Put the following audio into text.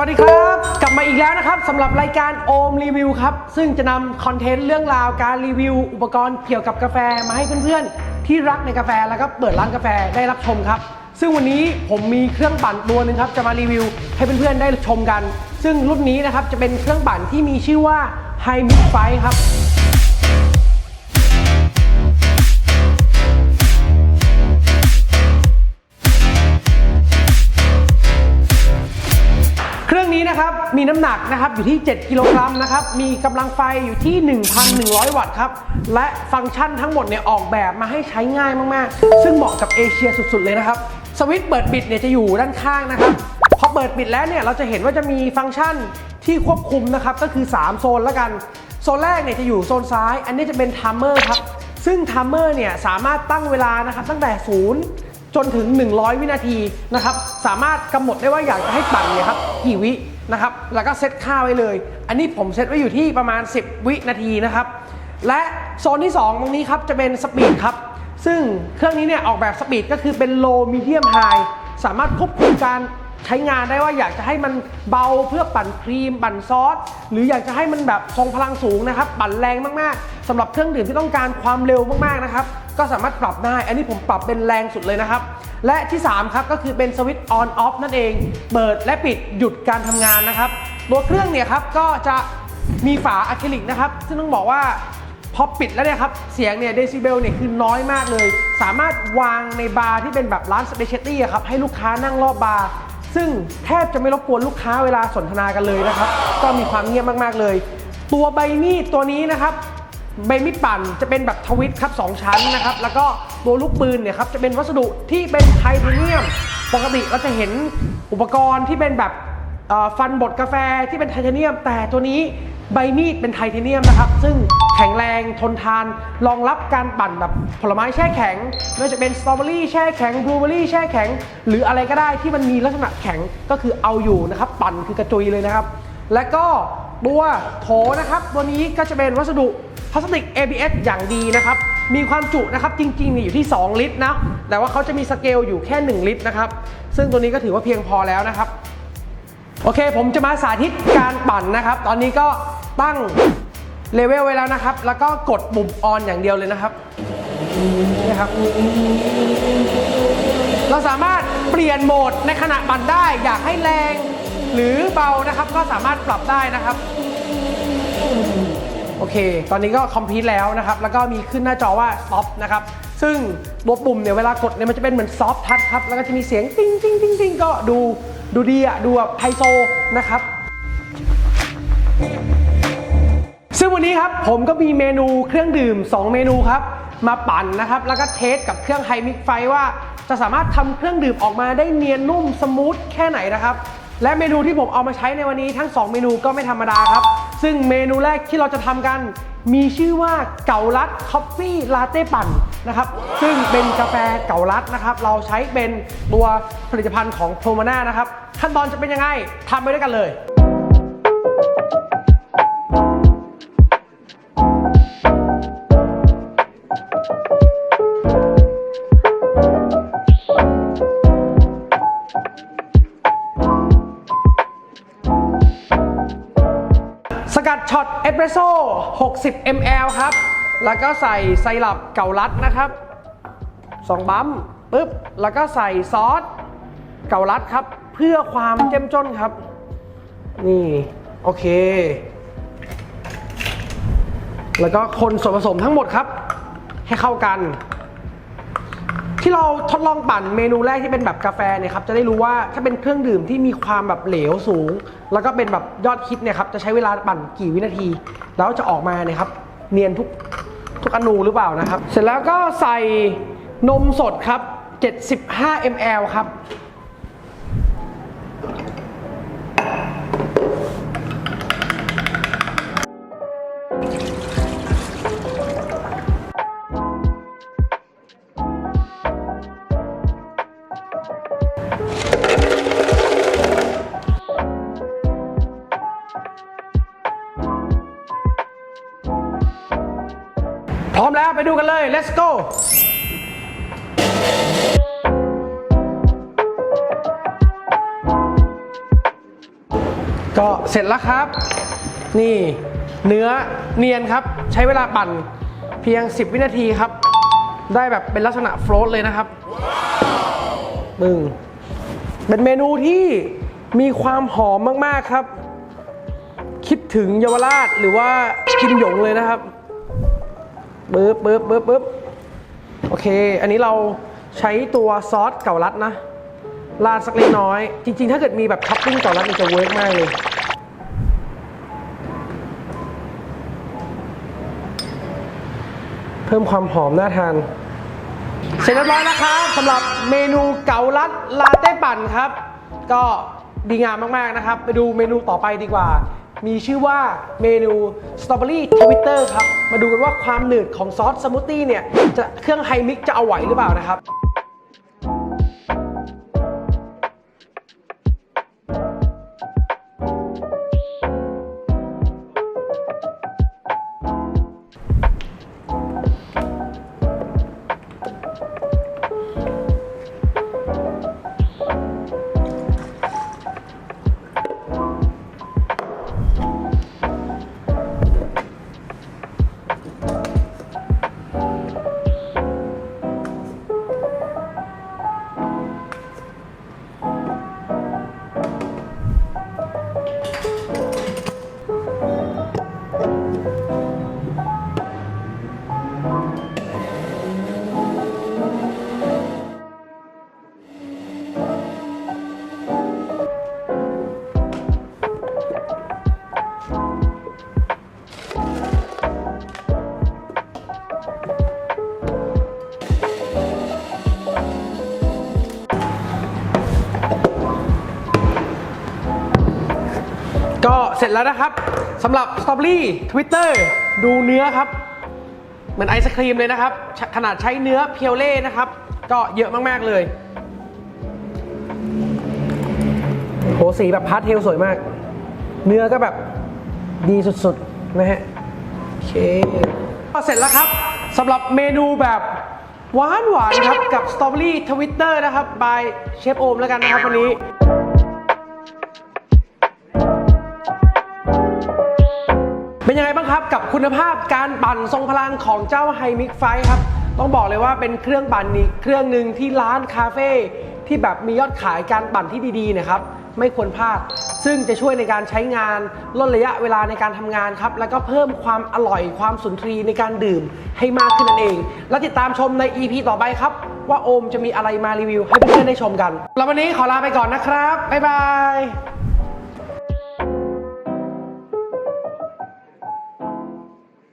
วัสดีครับ กลับมาอีกแล้วนะครับสำหรับรายการโอมรีวิวครับ ซึ่งจะนำคอนเทนต์เรื่องราวการรีวิว อุปกรณ์เกี่ยวกับกาแฟมาให้เพื่อนๆ ที่รักในกาแฟแล้วก็เปิดร้านกาแฟได้รับชมครับ ซึ่งวันนี้ผมมีเครื่องปั่นตัวหนึ่งครับจะมารีวิวให้เพื่อนๆได้ชมกัน ซึ่งรุ่นนี้นะครับจะเป็นเครื่องปั่นที่มีชื่อว่าไฮมิทไฟครับ เครื่องนี้นะครับมีน้ำหนักนะครับอยู่ที่ 7 กิโลกรัมนะครับมีกำลังไฟอยู่ที่ 1,100 วัตต์ครับและฟังก์ชันทั้งหมดเนี่ยออกแบบมาให้ใช้ง่ายมากๆ ซึ่งเหมาะกับเอเชียสุดๆเลยนะครับสวิตช์เปิดปิดเนี่ยจะอยู่ด้านข้างนะครับพอเปิดปิดแล้วเนี่ยเราจะเห็นว่าจะมีฟังก์ชันที่ควบคุมนะครับก็คือ 3 โซนล้วกันโซนแรกเนี่ยจะอยู่โซนซ้าย อันนี้จะเป็นทัมเมอร์ครับซึ่งทัมเมอร์เนี่ยสามารถตั้งเวลานะครับตั้งแต่ศูนย์ จนถึง 100 วินาทีนะครับสามารถกำหนดได้ว่าอยากจะให้ปั่นเนี่ยครับกี่วินะครับแล้วก็เซตค่าไว้เลย อันนี้ผมเซตไว้อยู่ที่ประมาณ 10 วินาทีนะครับและโซนที่ 2 ตรงนี้ครับจะเป็นสปีดครับซึ่งเครื่องนี้เนี่ยออกแบบสปีดก็คือเป็น low medium high สามารถควบคุมการ ใช้งานได้ว่าอยากจะให้มันเบาเพื่อปั่นครีม ปั่นซอส หรืออยากจะให้มันแบบทรงพลังสูงนะครับ ปั่นแรงมากๆสำหรับเครื่องดื่มที่ต้องการความเร็วมากๆนะครับ ก็สามารถปรับได้ อันนี้ผมปรับเป็นแรงสุดเลยนะครับ และที่3ครับก็คือเป็นสวิตช์ on off นั่นเอง เปิดและปิดหยุดการทำงานนะครับ ตัวเครื่องเนี่ยครับก็จะมีฝาอะคริลิกนะครับ ซึ่งต้องบอกว่าพอปิดแล้วเนี่ยครับ เสียงเนี่ยเดซิเบลเนี่ยคือน้อยมากเลย สามารถวางในบาร์ที่เป็นแบบร้านสเปเชียลตี้ครับ ให้ลูกค้านั่งรอบบาร์ ซึ่งแทบจะไม่รบกวนลูกค้าเวลาสนทนากันเลยนะครับ ก็มีความเงียบมากๆเลย ตัวใบมีดตัวนี้นะครับใบมีดปั่นจะเป็นแบบทวิตครับสองชั้นนะครับ แล้วก็ตัวลูกปืนเนี่ยครับจะเป็นวัสดุที่เป็นไทเทเนียม ปกติเราจะเห็นอุปกรณ์ที่เป็นแบบ ฟันบดกาแฟที่เป็นไทเทเนียม แต่ตัวนี้ใบมีดเป็นไทเทเนียมนะครับ ซึ่งแข็งแรงทนทานรองรับการปั่นแบบผลไม้แช่แข็งไม่ว่าจะเป็นสตรอเบอรี่แช่แข็งบลูเบอรี่แช่แข็ง หรืออะไรก็ได้ที่มันมีลักษณะแข็งก็คือเอาอยู่นะครับ ปั่นคือกระจุยเลยนะครับ และก็ตัวโถนะครับตัวนี้ก็จะเป็นวัสดุพลาสติก ABS อย่างดีนะครับ มีความจุนะครับจริงๆเนี่ยอยู่ที่ 2 ลิตรนะ แต่ว่าเขาจะมีสเกลอยู่แค่ 1 ลิตรนะครับ ซึ่งตัวนี้ก็ถือว่าเพียงพอแล้วนะครับ โอเค ผมจะมาสาธิตการปั่นนะครับ ตอนนี้ก็ตั้งเลเวลไว้แล้วนะครับ แล้วก็กดปุ่มออนอย่างเดียวเลยนะครับนี่ครับ เราสามารถเปลี่ยนโหมดในขณะปั่นได้ อยากให้แรงหรือเบานะครับ ก็สามารถปรับได้นะครับ โอเค ตอนนี้ก็คอมพิวต์แล้วนะครับ แล้วก็มีขึ้นหน้าจอว่า stop นะครับ ซึ่งตัวปุ่มเนี่ยเวลากดเนี่ยมันจะเป็นเหมือนซอฟทัชครับ แล้วก็จะมีเสียงติ้งติ้งติ้งติ้งก็ดู ดูดีอะดูแบบไฮโซนะครับซึ่งวันนี้ครับผมก็มีเมนูเครื่องดื่ม 2 เมนูครับมาปั่นนะครับ แล้วก็เทสกับเครื่องไฮมิกไฟว่า จะสามารถทำเครื่องดื่มออกมาได้เนียนนุ่มสมูทแค่ไหนนะครับ และเมนูที่ผมเอามาใช้ในวันนี้ทั้ง 2 เมนูก็ไม่ธรรมดาครับ ซึ่งเมนูแรกที่เราจะทำกัน มีชื่อว่าเกาลัดคอฟฟี่ลาเต้ปั่นนะครับ ซึ่งเป็นกาแฟเกาลัดนะครับ เราใช้เป็นตัวผลิตภัณฑ์ของโทมาน่านะครับ ขั้นตอนจะเป็นยังไงทำไปด้วยกันเลย สกัดช็อตเอสเปรสโซ่60 ml ครับ แล้วก็ใส่ไซรัปเกาลัดนะครับ 2 บัมปึ๊บ แล้วก็ใส่ซอสเกาลัดครับ เพื่อความเจ้มจนครับ นี่ โอเค แล้วก็คนส่วนผสมทั้งหมดครับ ให้เข้ากัน ที่เราทดลองปั่นเมนูแรกที่เป็นแบบกาแฟเนี่ยครับจะได้รู้ว่าถ้าเป็นเครื่องดื่มที่มีความแบบเหลวสูง แล้วก็เป็นแบบยอดคิดเนี่ยครับจะใช้เวลาปั่นกี่วินาที แล้วจะออกมาเนี่ยครับเนียนทุกทุกอนูหรือเปล่านะครับ เสร็จแล้วก็ใส่นมสดครับ 75 ml ครับ มแล้วไปดูกันเลย let's go ก็เสร็จแล้วครับ นี่เนื้อเนียนครับ ใช้เวลาปั่นเพียง 10 วินาทีครับ ได้แบบเป็นลักษณะโฟลตเลยนะครับมึงเป็นเมนูที่มีความหอมมาก ๆ ครับ คิดถึงเยาวราชหรือว่ากิมหยงเลยนะครับ ปึ๊บปึ๊บปึ๊บปึ๊บโอเค อันนี้เราใช้ตัวซอสเก่าลัดนะราดสักเล็กน้อย จริง ๆ ถ้าเกิดมีแบบท็อปปิ้งเก่าลัดมันจะเวิร์กมากเลยเพิ่มความหอมน่าทานเสร็จเรียบร้อยแล้วครับสำหรับเมนูเกาลัดลาเต้ปั่นครับ ก็ดีงามมากๆนะครับ ไปดูเมนูต่อไปดีกว่า มีชื่อว่าเมนูสตรอเบอรี่ทวิตเตอร์ครับ มาดูกันว่าความหนืดของซอสสมูทตี้เนี่ยจะเครื่องไฮมิกจะเอาไหวหรือเปล่านะครับ จแล้วนะครับสำหรับสตรอเบอรี่ทวิตเตอร์ดูเนื้อครับ เหมือนไอศครีมเลยนะครับ ขนาดใช้เนื้อเพียวเล่นะครับ ก็เยอะมาก ๆ เลยโหสีแบบพาสเทลสวยมาก เนื้อก็แบบดีสุด ๆ นะฮะ โอเค ก็เสร็จแล้วครับสำหรับเมนูแบบหวานหวานครับ กับสตรอเบอรี่ทวิตเตอร์นะครับ บายเชฟโอมแล้วกันนะครับวันนี้ นยังไงบ้างครับกับคุณภาพการปั่นทรงพลังของเจ้าไฮมิกไฟครับ ต้องบอกเลยว่าเป็นเครื่องปั่นอีกเครื่องหนึ่งที่ร้านคาเฟ่ที่แบบมียอดขายการปั่นที่ดีๆนะครับไม่ควรพลาด ซึ่งจะช่วยในการใช้งานลดระยะเวลาในการทำงานครับ แล้วก็เพิ่มความอร่อยความสุนทรีในการดื่มให้มากขึ้นนั่นเอง แล้วติดตามชมใน EP ต่อไปครับ ว่าโอมจะมีอะไรมารีวิวให้เพื่อนๆได้ชมกันแล้ววันนี้ขอลาไปก่อนนะครับบ๊ายบาย